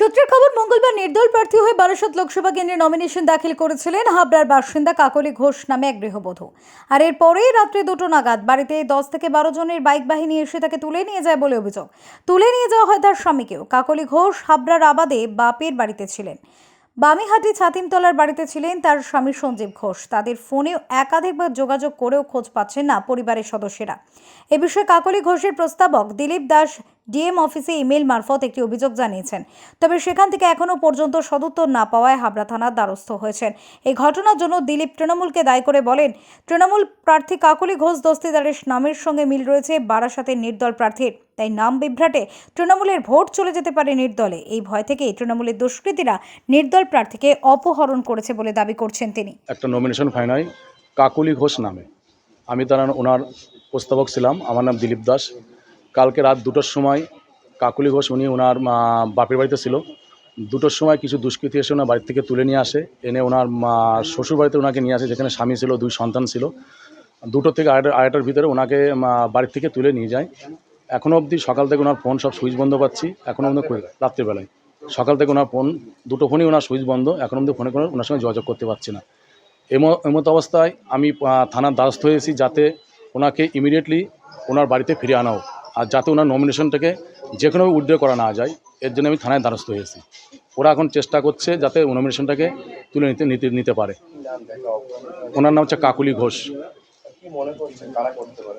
সূত্রের খবর, মঙ্গলবার নির্দল প্রার্থী হয়ে বারাসত লোকসভা কেন্দ্রে নমিনেশন দাখিল করেছিলেন হাবড়ার বাসিন্দা কাকলি ঘোষ নামে এক গৃহবধূ। আর এরপরেই রাত্রে দুটো নাগাদ বাড়িতে দশ থেকে বারো জনের বাইক বাহিনী এসে তাকে তুলে নিয়ে যায় বলে অভিযোগ। তুলে নিয়ে যাওয়া হয় তার স্বামীকেও। কাকলি ঘোষ হাবড়ার আবাদে বাপের বাড়িতে ছিলেন। বামিহাটি ছাতিমতলার বাড়িতে ছিলেন তার স্বামী সঞ্জীব ঘোষ। তাদের ফোনেও একাধিকবার যোগাযোগ করেও খোঁজ পাচ্ছেন না পরিবারের সদস্যরা। এ বিষয়ে কাকলি ঘোষের প্রস্তাবক দিলীপ দাস ডিএম অফিসে ইমেল মারফত একটি অভিযোগ জানিয়েছেন। তবে সেখান থেকে এখনও পর্যন্ত সদুত্তর না পাওয়ায় হাবড়া থানার দ্বারস্থ হয়েছেন। এই ঘটনার জন্য দিলীপ তৃণমূলকে দায়ী করে বলেন, তৃণমূল প্রার্থী কাকলি ঘোষ দস্তিদারের নামের সঙ্গে মিল রয়েছে বারাসাতের নির্দল প্রার্থীর। তাই নাম বিভ্রাটে তৃণমূলের ভোট চলে যেতে পারে নির্দলে। এই ভয় থেকেই তৃণমূলের দুষ্কৃতীরা নির্দল প্রার্থীকে অপহরণ করেছে বলে দাবি করছেন তিনি। একটা নমিনেশন ফাইন হয় কাকুলি ঘোষ নামে। আমি তার ওনার প্রস্তাবক ছিলাম। আমার নাম দিলীপ দাস। কালকে রাত দুটোর সময় কাকুলি ঘোষ, উনি ওনার বাপের বাড়িতে ছিল। দুটোর সময় কিছু দুষ্কৃতী এসে ওনার বাড়ি থেকে তুলে নিয়ে আসে। এনে ওনার শ্বশুর বাড়িতে ওনাকে নিয়ে আসে, যেখানে স্বামী ছিল, দুই সন্তান ছিল। দুটো থেকে আড়াইটা, আড়াইটার ভিতরে ওনাকে বাড়ির থেকে তুলে নিয়ে যায়। এখনও অবধি সকাল থেকে ওনার ফোন সব সুইচ বন্ধ পাচ্ছি। এখনও অবধি রাত্রিবেলায়। সকাল থেকে ওনার ফোন, দুটো ফোনই ওনার সুইচ বন্ধ। এখন অবধি ফোনে কোনো ওনার সঙ্গে যোগাযোগ করতে পারছি না। এম- এমত অবস্থায় আমি থানার দ্বারস্থ হয়েছি যাতে ওনাকে ইমিডিয়েটলি ওনার বাড়িতে ফিরে আনা হোক। আর যাতে ওনার নমিনেশনটাকে যে কোনোভাবে উদ্ধার করা না যায়, এর জন্য আমি থানায় দ্বারস্থ হয়েছি। ওরা এখন চেষ্টা করছে যাতে নমিনেশনটাকে তুলে নিতে নিতে নিতে পারে। ওনার নাম হচ্ছে কাকুলি ঘোষ।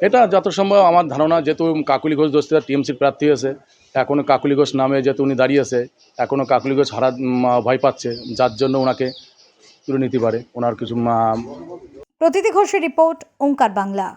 এটা যত সম্ভব আমার ধারণা, যেহেতু কাকুলি ঘোষ দোস্তিরা টিএমসির প্রার্থী হয়েছে এখনও কাকুলি ঘোষ নামে যেহেতু উনি দাঁড়িয়েছে এখনও কাকুলি ঘোষ হারা ভয় পাচ্ছে, যার জন্য ওনাকে তুলে নিতে পারে, ওনার কিছু প্রতিটি ঘোষের রিপোর্ট ওঙ্কার বাংলা।